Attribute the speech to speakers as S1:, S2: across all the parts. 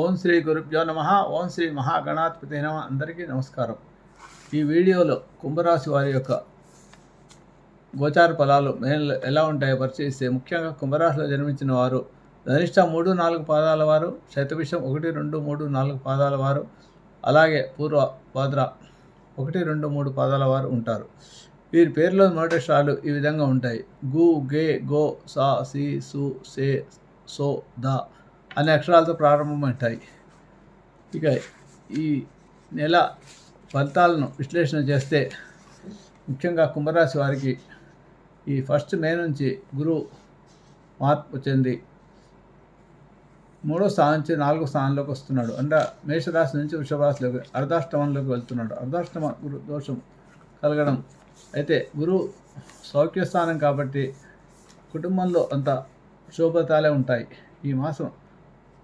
S1: ఓం శ్రీ గురుభ్యో నమ. ఓం శ్రీ మహాగణాధిపతి నమ. అందరికీ నమస్కారం. ఈ వీడియోలో కుంభరాశి వారి యొక్క గోచార ఫలాలు మేలు ఎలా ఉంటాయో పరిశీలిస్తే ముఖ్యంగా కుంభరాశిలో జన్మించిన వారు ధనిష్ట మూడు నాలుగు పాదాల వారు శతభిషం ఒకటి రెండు మూడు నాలుగు పాదాల వారు అలాగే పూర్వ భాద్ర ఒకటి రెండు మూడు పాదాల వారు ఉంటారు. వీరి పేర్లో నోటేషాలు ఈ విధంగా ఉంటాయి. గు గే గో సా సి సు సే సో ద అనే అక్షరాలతో ప్రారంభమవుతాయి. ఇక ఈ నెల ఫలితాలను విశ్లేషణ చేస్తే ముఖ్యంగా కుంభరాశి వారికి ఈ ఫస్ట్ మే నుంచి గురువు మార్పు చెంది మూడో స్థానం నుంచి నాలుగో స్థానంలోకి వస్తున్నాడు. అంటే మేషరాశి నుంచి వృషభరాశిలోకి అర్ధాష్టమంలోకి వెళ్తున్నాడు. అర్ధాష్టమ గురు దోషం కలగడం అయితే గురువు సౌఖ్య స్థానం కాబట్టి కుటుంబంలో అంత శోభతాలే ఉంటాయి. ఈ మాసం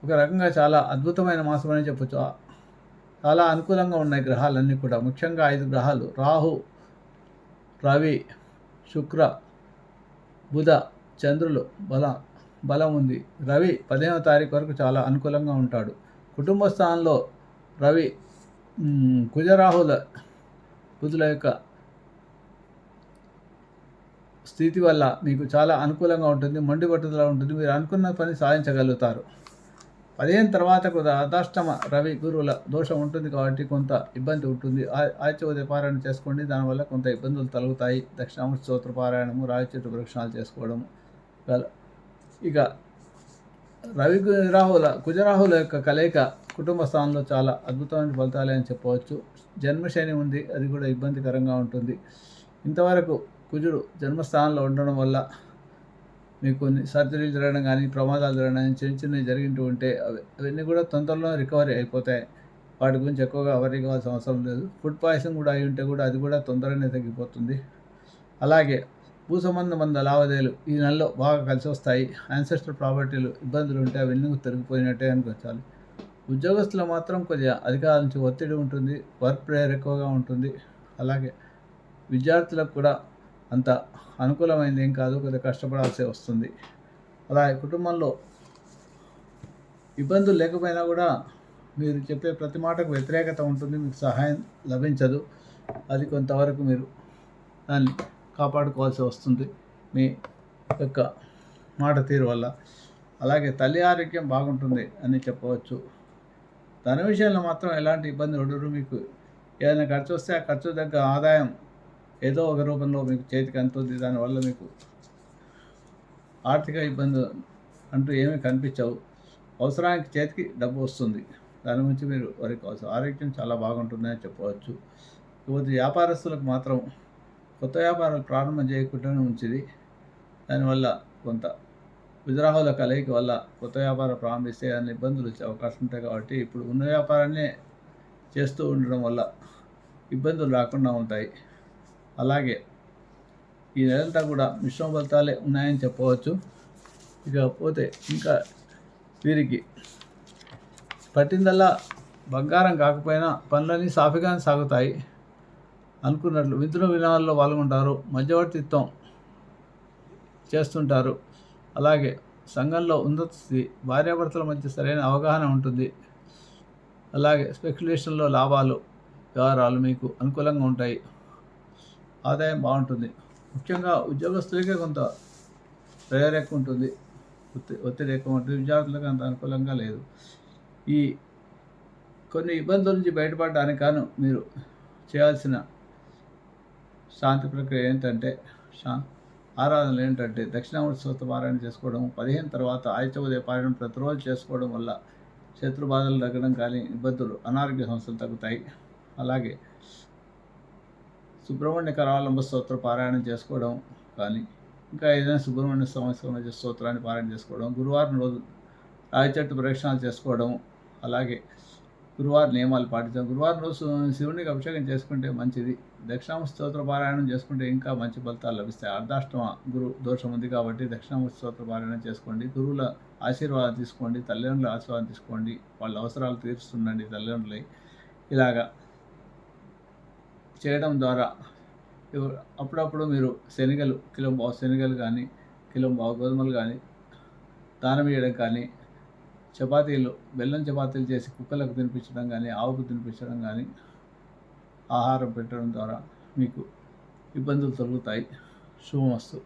S1: ఒక రకంగా చాలా అద్భుతమైన మాసం అని చెప్పొచ్చు చాలా అనుకూలంగా ఉన్నాయి గ్రహాలన్నీ కూడా. ముఖ్యంగా ఐదు గ్రహాలు. రాహు రవి శుక్ర బుధ చంద్రులు. బల బలం ఉంది. రవి పదిహేనవ తారీఖు వరకు చాలా అనుకూలంగా ఉంటాడు. కుటుంబ స్థానంలో రవి కుజరాహుల బుధుల యొక్క స్థితి వల్ల మీకు చాలా అనుకూలంగా ఉంటుంది మొండి పట్టుదల ఉంటుంది. మీరు అనుకున్న పని సాధించగలుగుతారు. పదిహేను తర్వాత కూడా అర్ధాష్టమ రవి గురువుల దోషం ఉంటుంది కాబట్టి కొంత ఇబ్బంది ఉంటుంది. ఆ- ఆదిత్య పారాయణ చేసుకోండి. దానివల్ల కొంత ఇబ్బందులు తలుగుతాయి దక్షిణామూర్తి స్తోత్ర పారాయణము రావి చెట్టు వృక్షాలు చేసుకోవడం ఇక రవి రాహుల కుజరాహుల యొక్క కలయిక కుటుంబ స్థానంలో చాలా అద్భుతమైన ఫలితాలే అని చెప్పవచ్చు. జన్మశని ఉంది. అది కూడా ఇబ్బందికరంగా ఉంటుంది. ఇంతవరకు కుజుడు జన్మస్థానంలో ఉండడం వల్ల మీకు కొన్ని సర్జరీలు జరగడం కానీ ప్రమాదాలు జరగడం కానీ చిన్న చిన్నవి జరిగింటూ ఉంటే అవి అవన్నీ కూడా తొందరలో రికవరీ అయిపోతాయి. వాటి గురించి ఎక్కువగా వరీ కావాల్సిన అవసరం లేదు. ఫుడ్ పాయిజన్ కూడా అయి ఉంటే కూడా అది కూడా తొందరగానే తగ్గిపోతుంది. అలాగే భూ సంబంధమైన లావాదేవీలు ఈ నెలలో బాగా కలిసి వస్తాయి. యాన్సెస్టర్ ప్రాపర్టీలు ఇబ్బందులు ఉంటే అవన్నీ తొలగిపోయినట్టే అనుకోవాలి. ఉద్యోగస్తులు మాత్రం కొద్దిగా అధికారుల నుంచి ఒత్తిడి ఉంటుంది. వర్క్ ప్రేయర్ ఎక్కువగా ఉంటుంది. అలాగే విద్యార్థులకు కూడా అంత అనుకూలమైనది ఏం కాదు కొద్దిగా కష్టపడాల్సి వస్తుంది. అలాగే కుటుంబంలో ఇబ్బందులు లేకపోయినా కూడా మీరు చెప్పే ప్రతి మాటకు వ్యతిరేకత ఉంటుంది మీకు సహాయం లభించదు. అది కొంతవరకు మీరు దాన్ని కాపాడుకోవాల్సి వస్తుంది మీ యొక్క మాట తీరు వల్ల. అలాగే తల్లి ఆరోగ్యం బాగుంటుంది అని చెప్పవచ్చు. ధన విషయంలో మాత్రం ఎలాంటి ఇబ్బంది ఉండరు మీకు ఏదైనా ఖర్చు వస్తే ఆ ఖర్చు తగ్గ ఆదాయం ఏదో ఒక రూపంలో మీకు చేతికి అందుతుంది దానివల్ల మీకు ఆర్థిక ఇబ్బంది అంటూ ఏమీ కనిపించవు. అవసరానికి చేతికి డబ్బు వస్తుంది. దాని గురించి మీరు వరకు అవసరం ఆరోగ్యం చాలా బాగుంటుందని చెప్పవచ్చు. ఇకపోతే వ్యాపారస్తులకు మాత్రం కొత్త వ్యాపారాలు ప్రారంభం చేయకుండానే ఉంచింది దానివల్ల కొంత విద్రాహుల కలయిక వల్ల కొత్త వ్యాపారం ప్రారంభిస్తే అన్ని ఇబ్బందులు వచ్చే అవకాశం ఉంటాయి కాబట్టి ఇప్పుడు ఉన్న వ్యాపారాన్నే చేస్తూ ఉండడం వల్ల ఇబ్బందులు రాకుండా ఉంటాయి. అలాగే ఈ నెలంతా కూడా మిశ్రమ ఫలితాలే ఉన్నాయని చెప్పవచ్చు. ఇకపోతే ఇంకా వీరికి పట్టిందల్లా బంగారం కాకపోయినా పనులన్నీ సాఫీగానే సాగుతాయి అనుకున్నట్లు విందుల వినాల్లో పాల్గొంటారు. మధ్యవర్తిత్వం చేస్తుంటారు. అలాగే సంఘంలో ఉన్నత స్థితి భార్యాభర్తల మధ్య సరైన అవగాహన ఉంటుంది. అలాగే స్పెక్యులేషన్లో లాభాలు వ్యవహారాలు మీకు అనుకూలంగా ఉంటాయి. ఆదాయం బాగుంటుంది. ముఖ్యంగా ఉద్యోగస్తులకే కొంత ప్రేయర్ ఎక్కువ ఉంటుంది. ఒత్తి- ఒత్తిడి ఎక్కువ ఉంటుంది విద్యార్థులకు అంత అనుకూలంగా లేదు. ఈ కొన్ని ఇబ్బందుల నుంచి బయటపడడానికి కాను మీరు చేయాల్సిన శాంతి ప్రక్రియ ఏంటంటే శా ఆరాధనలు ఏంటంటే దక్షిణామూర్తి స్వస్థ పారాయణ చేసుకోవడం పదిహేను తర్వాత ఆదిత్య ఉదయ పారాయణ ప్రతిరోజు చేసుకోవడం వల్ల శత్రు బాధలు తగ్గడం కానీ ఇబ్బందులు అనారోగ్య సమస్యలు తగ్గుతాయి. అలాగే సుబ్రహ్మణ్య కరావలంబ స్తోత్ర పారాయణం చేసుకోవడం కానీ ఇంకా ఏదైనా సుబ్రహ్మణ్య సమస్య స్తోత్రాన్ని పారాయణ చేసుకోవడం గురువారం రోజు రాగి చెట్టు ప్రదక్షిణాలు చేసుకోవడం అలాగే గురువారం నియమాలు పాటించడం. గురువారం రోజు శివునికి అభిషేకం చేసుకుంటే మంచిది. దక్షిణామ స్తోత్ర పారాయణం చేసుకుంటే ఇంకా మంచి ఫలితాలు లభిస్తాయి. అర్ధాష్టమ గురు దోషం ఉంది కాబట్టి దక్షిణామ స్తోత్ర పారాయణం చేసుకోండి. గురువుల ఆశీర్వాదం తీసుకోండి. తల్లిదండ్రుల ఆశీర్వాదం తీసుకోండి. వాళ్ళ అవసరాలు తీరుస్తుండండి తల్లిదండ్రులై. ఇలాగా చేయడం ద్వారా అప్పుడప్పుడు మీరు శనగలు కిలో బావు శనగలు కానీ కిలో బావు గోధుమలు కానీ దానం వేయడం కానీ చపాతీలు బెల్లం చపాతీలు చేసి కుక్కలకు తినిపించడం కానీ ఆవుకు తినిపించడం కానీ ఆహారం పెట్టడం ద్వారా మీకు ఇబ్బందులు తొలగుతాయి. శుభమస్తు.